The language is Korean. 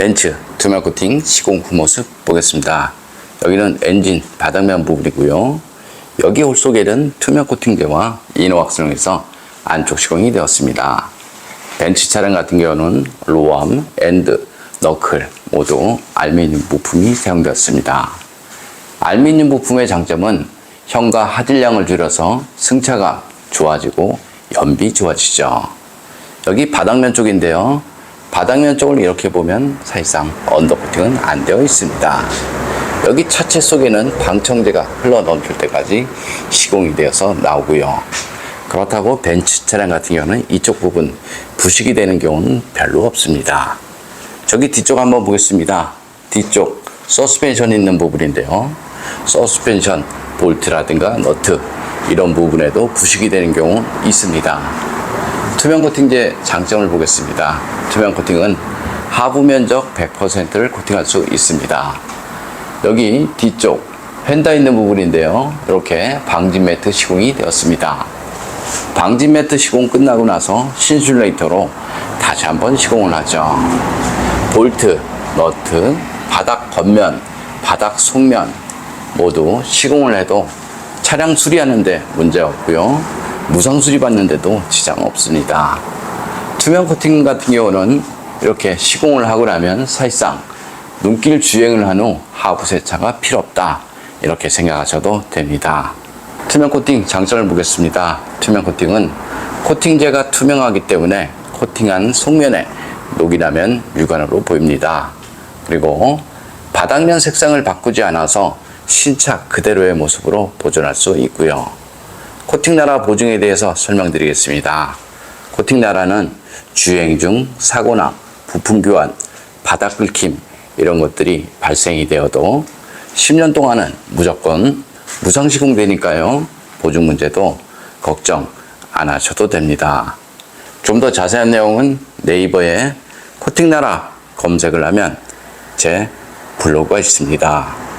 벤츠 투명 코팅 시공 후 모습 보겠습니다. 여기는 엔진 바닥면 부분이고요. 여기 홀 속에는 투명 코팅제와 이노왁스용해서 안쪽 시공이 되었습니다. 벤츠 차량 같은 경우는 로암, 엔드, 너클 모두 알루미늄 부품이 사용되었습니다. 알루미늄 부품의 장점은 현과 하질량을 줄여서 승차가 좋아지고 연비 좋아지죠. 여기 바닥면 쪽인데요. 바닥면 쪽을 이렇게 보면 사실상 언더코팅은 안 되어 있습니다. 여기 차체 속에는 방청제가 흘러 넘칠 때까지 시공이 되어서 나오고요. 그렇다고 벤츠 차량 같은 경우는 이쪽 부분 부식이 되는 경우는 별로 없습니다. 저기 뒤쪽 한번 보겠습니다. 뒤쪽 서스펜션 있는 부분인데요. 서스펜션 볼트라든가 너트 이런 부분에도 부식이 되는 경우 있습니다. 투명 코팅제 장점을 보겠습니다. 투명 코팅은 하부 면적 100%를 코팅할 수 있습니다. 여기 뒤쪽 휀다 있는 부분인데요. 이렇게 방진 매트 시공이 되었습니다. 방진 매트 시공 끝나고 나서 신슐레이터로 다시 한번 시공을 하죠. 볼트, 너트, 바닥 겉면, 바닥 속면 모두 시공을 해도 차량 수리하는데 문제 없고요. 무상 수리 받는데도 지장 없습니다. 투명 코팅 같은 경우는 이렇게 시공을 하고 나면 사실상 눈길 주행을 한 후 하부 세차가 필요 없다. 이렇게 생각하셔도 됩니다. 투명 코팅 장점을 보겠습니다. 투명 코팅은 코팅제가 투명하기 때문에 코팅한 속면에 녹이 나면 육안으로 보입니다. 그리고 바닥면 색상을 바꾸지 않아서 신차 그대로의 모습으로 보존할 수 있고요. 코팅나라 보증에 대해서 설명드리겠습니다. 코팅나라는 주행 중 사고나 부품 교환, 바닥 긁힘 이런 것들이 발생이 되어도 10년 동안은 무조건 무상 시공되니까요. 보증 문제도 걱정 안 하셔도 됩니다. 좀 더 자세한 내용은 네이버에 코팅나라 검색을 하면 제 블로그가 있습니다.